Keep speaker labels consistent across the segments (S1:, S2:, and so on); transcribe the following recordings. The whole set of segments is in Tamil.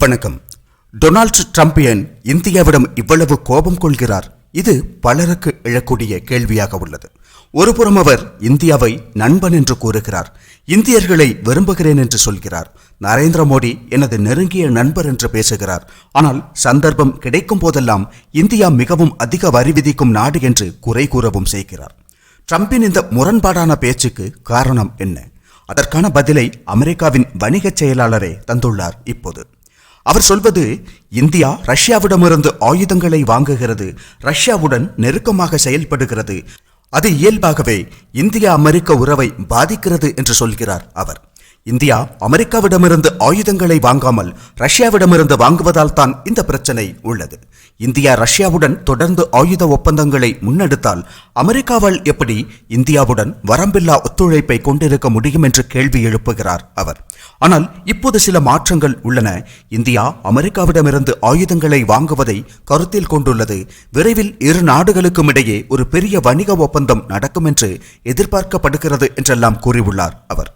S1: வணக்கம். டொனால்டு ட்ரம்ப் ஏன் இந்தியாவிடம் இவ்வளவு கோபம் கொள்கிறார்? இது பலருக்கு எழக்கூடிய கேள்வியாக உள்ளது. ஒருபுறம் அவர் இந்தியாவை நண்பன் என்று கூறுகிறார். இந்தியர்களை விரும்புகிறேன் என்று சொல்கிறார். நரேந்திர மோடி எனது நெருங்கிய நண்பர் என்று பேசுகிறார். ஆனால் சந்தர்ப்பம் கிடைக்கும் போதெல்லாம் இந்தியா மிகவும் அதிக வரி விதிக்கும் நாடு என்று குறை கூறவும் செய்கிறார். ட்ரம்பின் இந்த முரண்பாடான பேச்சுக்கு காரணம் என்ன? அதற்கான பதிலை அமெரிக்காவின் வணிகச் செயலாளரே தந்துள்ளார் இப்போது. அவர் சொல்வது இந்தியா ரஷ்யாவிடமிருந்து ஆயுதங்களை வாங்குகிறது ரஷ்யாவுடன் நெருக்கமாக செயல்படுகிறது. அது இயல்பாகவே இந்தியா அமெரிக்க உறவை பாதிக்கிறது என்று சொல்கிறார் அவர். இந்தியா அமெரிக்காவிடமிருந்து ஆயுதங்களை வாங்காமல் ரஷ்யாவிடமிருந்து வாங்குவதால் தான் இந்த பிரச்சனை உள்ளது. இந்தியா ரஷ்யாவுடன் தொடர்ந்து ஆயுத ஒப்பந்தங்களை முன்னெடுத்தால் அமெரிக்காவால் எப்படி இந்தியாவுடன் வரம்பில்லா ஒத்துழைப்பை கொண்டிருக்க முடியும் என்று கேள்வி எழுப்புகிறார் அவர். ஆனால் இப்போது சில மாற்றங்கள் உள்ளன. இந்தியா அமெரிக்காவிடமிருந்து ஆயுதங்களை வாங்குவதை கருத்தில் கொண்டுள்ளது. விரைவில் இரு நாடுகளுக்கும் இடையே ஒரு பெரிய வணிக ஒப்பந்தம் நடக்கும் என்று எதிர்பார்க்கப்படுகிறது என்றெல்லாம் கூறியுள்ளார் அவர்.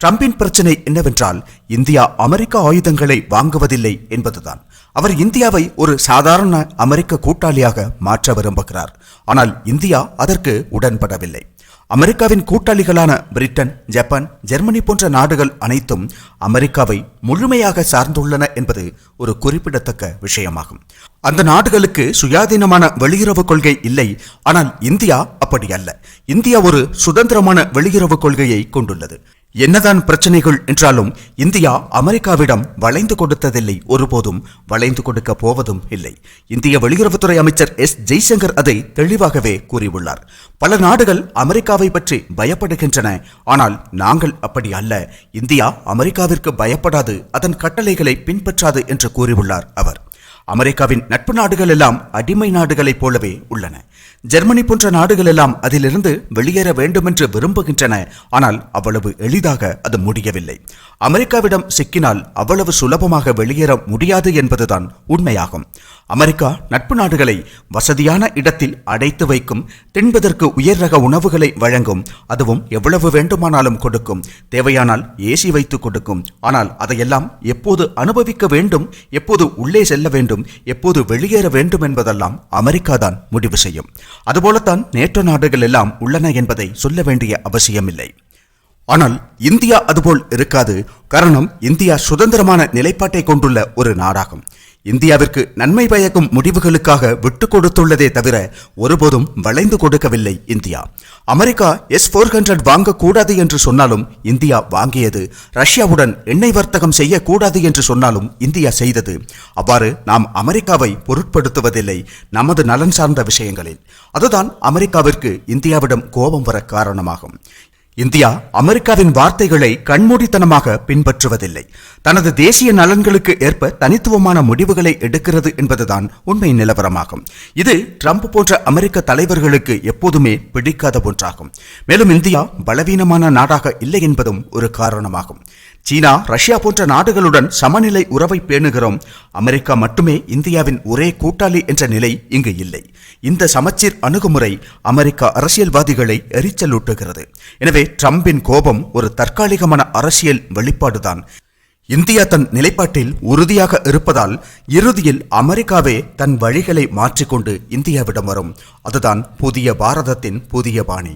S1: ட்ரம்பின் பிரச்சனை என்னவென்றால் இந்தியா அமெரிக்க ஆயுதங்களை வாங்குவதில்லை என்பதுதான். அவர் இந்தியாவை ஒரு சாதாரண அமெரிக்க கூட்டாளியாக மாற்ற விரும்புகிறார். ஆனால் இந்தியா அதற்கு உடன்படவில்லை. அமெரிக்காவின் கூட்டாளிகளான பிரிட்டன் ஜப்பான் ஜெர்மனி போன்ற நாடுகள் அனைத்தும் அமெரிக்காவை முழுமையாக சார்ந்துள்ளன என்பது ஒரு குறிப்பிடத்தக்க விஷயமாகும். அந்த நாடுகளுக்கு சுயாதீனமான வெளியுறவு கொள்கை இல்லை. ஆனால் இந்தியா அப்படி அல்ல. இந்தியா ஒரு சுதந்திரமான வெளியுறவு கொள்கையை கொண்டுள்ளது. என்னதான் பிரச்சனைகள் என்றாலும் இந்தியா அமெரிக்காவிடம் வளைந்து கொடுத்ததில்லை. ஒருபோதும் வளைந்து கொடுக்க போவதும் இல்லை. இந்திய வெளியுறவுத்துறை அமைச்சர் எஸ். ஜெய்சங்கர் அதை தெளிவாகவே கூறியுள்ளார். பல நாடுகள் அமெரிக்காவை பற்றி பயப்படுகின்றன. ஆனால் நாங்கள் அப்படி அல்ல. இந்தியா அமெரிக்காவிற்கு பயப்படாது. அதன் கட்டளைகளை பின்பற்றாது என்று கூறியுள்ளார் அவர். அமெரிக்காவின் நட்பு நாடுகள் எல்லாம் அடிமை நாடுகளைப் போலவே உள்ளன. ஜெர்மனி போன்ற நாடுகள் எல்லாம் அதிலிருந்து வெளியேற வேண்டுமென்று விரும்புகின்றன. ஆனால் அவ்வளவு எளிதாக அது முடியவில்லை. அமெரிக்காவிடம் சிக்கினால் அவ்வளவு சுலபமாக வெளியேற முடியாது என்பதுதான் உண்மையாகும். அமெரிக்கா நட்பு நாடுகளை வசதியான இடத்தில் அடைத்து வைக்கும் தின்பதற்கு உயர் ரக உணவுகளை வழங்கும் அதுவும் எவ்வளவு வேண்டுமானாலும் கொடுக்கும். தேவையானால் ஏசி வைத்து கொடுக்கும். ஆனால் அதையெல்லாம் எப்போது அனுபவிக்க வேண்டும் எப்போது உள்ளே செல்ல வேண்டும் எப்போது வெளியேற வேண்டும் என்பதெல்லாம் அமெரிக்கா தான் முடிவு செய்யும். அதுபோலத்தான் நேட்டோ நாடுகள் எல்லாம் உள்ளன என்பதை சொல்ல வேண்டிய அவசியமில்லை. ஆனால் இந்தியா அதுபோல் இருக்காது. காரணம் இந்தியா சுதந்திரமான நிலைப்பாட்டை கொண்டுள்ள ஒரு நாடாகும். இந்தியாவிற்கு நன்மை பயக்கும் முடிவுகளுக்காக விட்டு கொடுத்துள்ளதே தவிர ஒருபோதும் வளைந்து கொடுக்கவில்லை India. America S four hundred வாங்கக்கூடாது என்று சொன்னாலும் இந்தியா வாங்கியது. ரஷ்யாவுடன் எண்ணெய் வர்த்தகம் செய்யக்கூடாது என்று சொன்னாலும் இந்தியா செய்தது. அவ்வாறு நாம் அமெரிக்காவை பொருட்படுத்துவதில்லை நமது நலன் சார்ந்த விஷயங்களில். அதுதான் அமெரிக்காவிற்கு இந்தியாவிடம் கோபம் வர காரணமாகும். இந்தியா அமெரிக்காவின் வார்த்தைகளை கண்மூடித்தனமாக பின்பற்றுவதில்லை. தனது தேசிய நலன்களுக்கு ஏற்ப தனித்துவமான முடிவுகளை எடுக்கிறது என்பதுதான் உண்மை நிலவரமாகும். இது ட்ரம்ப் போன்ற அமெரிக்க தலைவர்களுக்கு எப்போதுமே பிடிக்காத ஒன்றாகும். மேலும் இந்தியா பலவீனமான நாடாக இல்லை என்பதும் ஒரு காரணமாகும். சீனா ரஷ்யா போன்ற நாடுகளுடன் சமநிலை உறவை பேணுகிறோம். அமெரிக்கா மட்டுமே இந்தியாவின் ஒரே கூட்டாளி என்ற நிலை இங்கு இல்லை. இந்த சமச்சீர் அணுகுமுறை அமெரிக்க அரசியல்வாதிகளை எரிச்சலூட்டுகிறது. எனவே ட்ரம்பின் கோபம் ஒரு தற்காலிகமான அரசியல் வெளிப்பாடுதான். இந்தியா தன் நிலைப்பாட்டில் உறுதியாக இருப்பதால் இறுதியில் அமெரிக்காவே தன் வழிகளை மாற்றிக்கொண்டு இந்தியாவிடம் வரும். அதுதான் புதிய பாரதத்தின் புதிய பாணி.